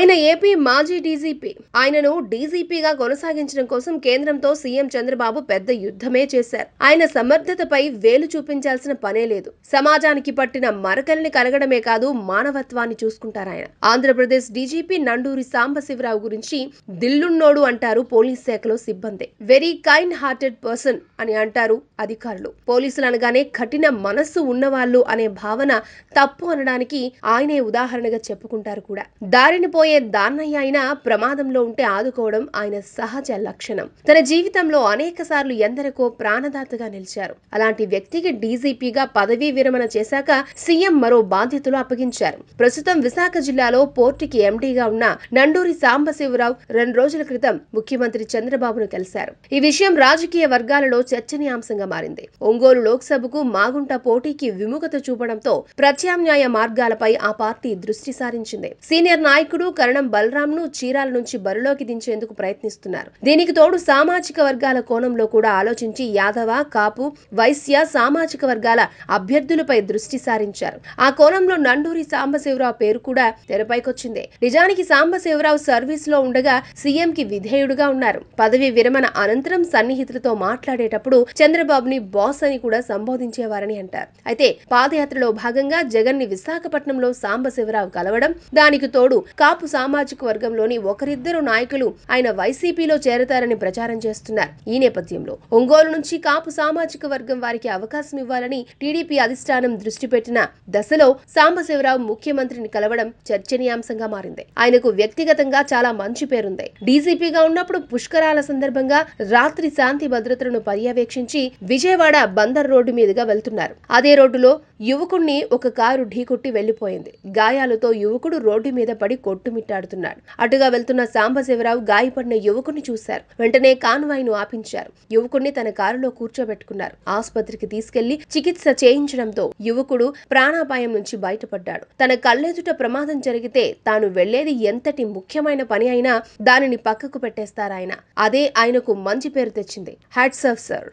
ఆయన ఏపీ మాజీ డీజీపీ. ఆయనను డీజీపీగా కొనసాగించడం కోసం కేంద్రంతో సీఎం చంద్రబాబు పెద్ద యుద్ధమే చేశారు. ఆయన సమర్థతపై వేలు చూపించాల్సిన పనే లేదు. సమాజానికి పట్టిన మరకల్ని కలగడమే కాదు మానవత్వాన్ని చూసుకుంటారు ఆయన. ఆంధ్రప్రదేశ్ డీజీపీ నండూరి సాంబశివరావు గురించి దిల్లున్నోడు అంటారు పోలీస్ శాఖలో సిబ్బంది. వెరీ కైండ్ హార్టెడ్ పర్సన్ అని అంటారు అధికారులు. పోలీసులు అనగానే కఠిన మనస్సు ఉన్నవాళ్ళు అనే భావన తప్పు అనడానికి ఆయనే ఉదాహరణగా చెప్పుకుంటారు కూడా. దారిని పోయే దాన్నయ్య అయినా ప్రమాదంలో ఉంటే ఆదుకోవడం ఆయన సహజ లక్షణం. తన జీవితంలో అనేక సార్లు ఎందరికో ప్రాణదాతగా నిలిచారు. అలాంటి వ్యక్తికి డీజీపీగా పదవీ విరమణ చేశాక సీఎం మరో బాధ్యతలు అప్పగించారు. ప్రస్తుతం విశాఖ జిల్లాలో పోర్టుకి ఎండీగా ఉన్న నండూరి సాంబశివరావు రెండు రోజుల క్రితం ముఖ్యమంత్రి చంద్రబాబును కలిశారు. ఈ విషయం రాజకీయ వర్గాలలో చర్చనీయాంశంగా మారింది. ఒంగోలు లోక్సభకు మాగుంట పోటీకి విముఖత చూపడంతో ప్రత్యామ్నాయ మార్గాలపై ఆ పార్టీ దృష్టి సారించింది. సీనియర్ నాయకుడు కరణం బలరాంను చీరాల నుంచి బరిలోకి దించేందుకు ప్రయత్నిస్తున్నారు. దీనికి తోడు సామాజిక వర్గాల కోణంలో కూడా ఆలోచించి యాదవ కాపు వైశ్య సామాజిక వర్గాల అభ్యర్థులపై దృష్టి సారించారు. ఆ కోణంలో నండూరి సాంబశివరావు పేరు కూడా తెరపైకొచ్చింది. నిజానికి సాంబశివరావు సర్వీస్లో ఉండగా సీఎం కి విధేయుడుగా ఉన్నారు. పదవి విరమణ అనంతరం సన్నిహితులతో మాట్లాడేటప్పుడు చంద్రబాబుని బాస్ అని కూడా సంబోధించేవారని అంటారు. అయితే పాదయాత్రలో భాగంగా జగన్ని విశాఖపట్నంలో సాంబశివరావు కలవడం దానికి తోడు కాపు కాపు సామాజిక వర్గంలోని ఒకరిద్దరు నాయకులు ఆయన వైసీపీలో చేరతారని ప్రచారం చేస్తున్నారు. ఈ నేపథ్యంలో ఒంగోలు నుంచి కాపు సామాజిక వర్గం వారికి అవకాశం ఇవ్వాలని టీడీపీ అధిష్టానం దృష్టి పెట్టిన దశలో సాంబశివరావు ముఖ్యమంత్రిని కలవడం చర్చనీయాంశంగా మారింది. ఆయనకు వ్యక్తిగతంగా చాలా మంచి పేరుంది. డీజీపీగా ఉన్నప్పుడు పుష్కరాల సందర్భంగా రాత్రి శాంతి భద్రతలను పర్యవేక్షించి విజయవాడ బందర్ రోడ్డు మీదుగా వెళ్తున్నారు. అదే రోడ్డులో యువకుణ్ణి ఒక కారు ఢీకొట్టి వెళ్ళిపోయింది గాయాలతో యువకుడు రోడ్డు మీద పడి కొట్టు కొట్టుమిట్టాడుతున్నాడు అటుగా వెళ్తున్న సాంబశివరావు గాయపడిన యువకుని చూశారు. వెంటనే కాన్వాయ్ను ఆపించారు. యువకుణ్ణి తన కారులో కూర్చోబెట్టుకున్నారు. ఆసుపత్రికి తీసుకెళ్ళి చికిత్స చేయించడంతో యువకుడు ప్రాణాపాయం నుంచి బయటపడ్డాడు. తన కళ్ళెదుట ప్రమాదం జరిగితే తాను వెళ్ళేది ఎంతటి ముఖ్యమైన పని అయినా దానిని పక్కకు పెట్టేస్తారాయన. అదే ఆయనకు మంచి పేరు తెచ్చింది. Hats off sir.